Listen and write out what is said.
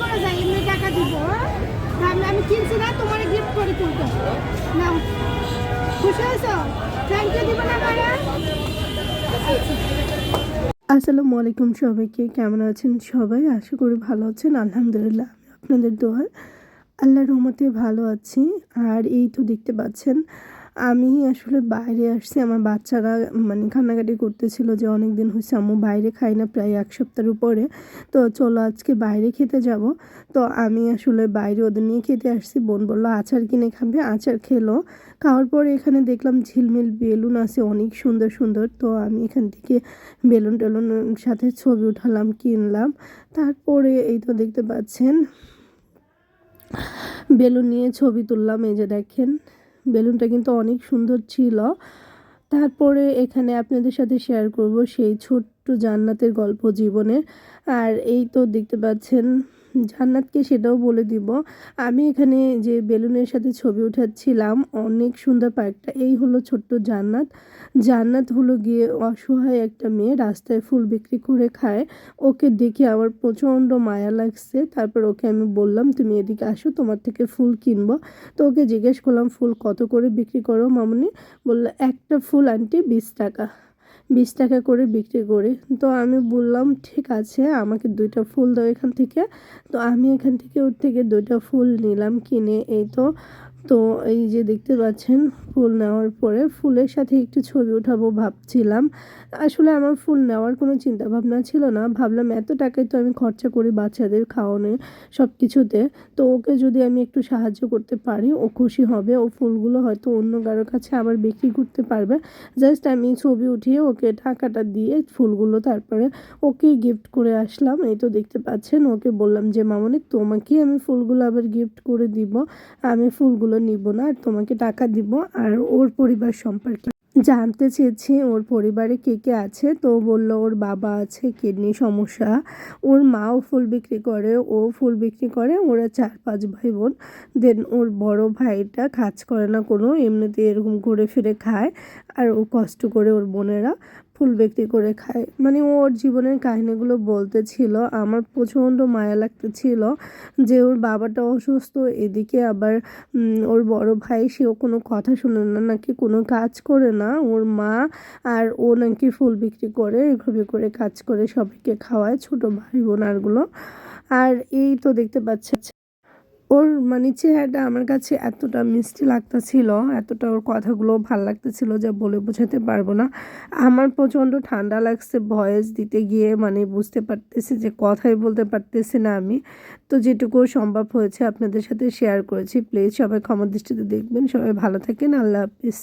করে এমনি টাকা দিব হ্যাঁ? তাহলে আমি কিনছি না, তোমার গিফট করে তুলতে খুশি হয়েছো? থ্যাংক ইউ দিব না আসসালামু আলাইকুম সবাইকে, কেমন আছেন সবাই? আশা করি ভালো আছেন, আলহামদুলিল্লাহ আপনাদের দোয়ার আল্লাহর রহমতে ভালো আছি। আর এই তো দেখতে পাচ্ছেন আমি আসলে বাইরে আসছি। আমার বাচ্চারা মানে কান্নাকাটি করতেছিল যে অনেক দিন হয়েছে আম্মু বাইরে খাই না প্রায় এক সপ্তাহের উপরে। তো চলো আজকে বাইরে খেতে যাব। তো আমি আসলে বাইরে ওদের নিয়ে খেতে আসছি। বোন বলল, আচার কিনে খাবে, আচার খেলো। খাওয়ার পরে এখানে দেখলাম ঝিলমিল বেলুন আছে, অনেক সুন্দর সুন্দর। তো আমি এখান থেকে বেলুন টেলুনের সাথে ছবি উঠালাম, কিনলাম। তারপরে এই তো দেখতে পাচ্ছেন, বেলুন নিয়ে ছবি তুললাম, এই যে দেখেন। বেলুনটা কিন্তু অনেক সুন্দর ছিল। তারপরে এখানে আপনাদের সাথে শেয়ার করব সেই ছোট্ট জান্নাতের গল্প জীবনের। আর এই তো দেখতে পাচ্ছেন জান্নাতকে সেটাও বলে দিব। আমি এখানে যে বেলুনের সাথে ছবি উঠাচ্ছিলাম, অনেক সুন্দর পার্কটা। এই হলো ছোট্ট জান্নাত। জান্নাত হলো গিয়ে অসহায় একটা মেয়ে রাস্তায় ফুল বিক্রি করে খায়। ওকে দেখে আমার প্রচণ্ড মায়া লাগছে। তারপর ওকে আমি বললাম, তুমি এদিকে আসো, তোমার থেকে ফুল কিনবো। তো ওকে জিজ্ঞেস করলাম, ফুল কত করে বিক্রি করো মামনি? বলল, একটা ফুল আন্টি বিশ টাকা। বিশ টাকা করে বিক্রি করি। তো আমি বললাম, ঠিক আছে, আমাকে দুইটা ফুল দাও এখান থেকে। তো আমি এখান থেকে ওর থেকে দুইটা ফুল নিলাম কিনে। এই তো তো এই যে দেখতে পাচ্ছেন, ফুল নেওয়ার পরে ফুলের সাথে একটু ছবি উঠাবো ভাবছিলাম। আসলে আমার ফুল নেওয়ার কোনো চিন্তা ভাবনা ছিল না। ভাবলাম এত টাকায় তো আমি খরচা করি বাচ্চাদের খাওয়ানো সব কিছুতে তো ওকে যদি আমি একটু সাহায্য করতে পারি, ও খুশি হবে। ও ফুলগুলো হয়তো অন্য কারোর কাছে আবার বিক্রি করতে পারবে। জাস্ট আমি ছবি উঠিয়ে ওকে টাকাটা দিয়ে ফুলগুলো তারপরে ওকে গিফট করে আসলাম। এই তো দেখতে পাচ্ছেন, ওকে বললাম যে, মামনি তোমাকে আমি ফুলগুলো আবার গিফট করে দিব। আমি ফুলগুলো নিব না, আর তোমাকে টাকা দিব, আর ওর পরিবার সম্পর্কে। জানতে চেয়েছি ওর পরিবারে কে কে আছে, তো বলল ওর বাবা আছে, কিডনি সমস্যা। ওর মাও ফুল বিক্রি করে, ও ফুল বিক্রি করে, ওরা চার পাঁচ ভাই বোন দেন ওর বড় ভাইটা কাজ করে না কোনো এমনিতে এরকম ঘুরে ফিরে খায়, আর ও কষ্ট করে ওর বোনেরা। ফুল বিক্রি করে খায়। মানে ওর জীবনের কাহিনীগুলো বলতেছিল আমার প্রচণ্ড মায়া লাগতেছিল যে ওর বাবাটা অসুস্থ, এদিকে আবার ওর বড় ভাই সেও কোনো কথা শুনে না, নাকি কোনো কাজ করে না। ওর মা আর ও নাকি ফুল বিক্রি করে, এভাবে করে কাজ করে সবাইকে খাওয়ায়, ছোট ভাই বোন আরগুলো আর এই তো দেখতে পাচ্ছে ওর মানে চেহারাটা আমার কাছে এতটা মিষ্টি লাগতেছিল, এতটা ওর কথাগুলো ভালো লাগতেছিল যে বলে বোঝাতে পারব না। আমার প্রচণ্ড ঠান্ডা লাগছে, ভয়েস দিতে গিয়ে মানে বুঝতে পারতেছি যে কথাই বলতে পারতেছি না আমি। তো যেটুকু সম্ভব হয়েছে আপনাদের সাথে শেয়ার করেছি। প্লিজ সবাই ক্ষমা দৃষ্টিতে দেখবেন। সবাই ভালো থাকেন। আল্লাহ হাফিজ।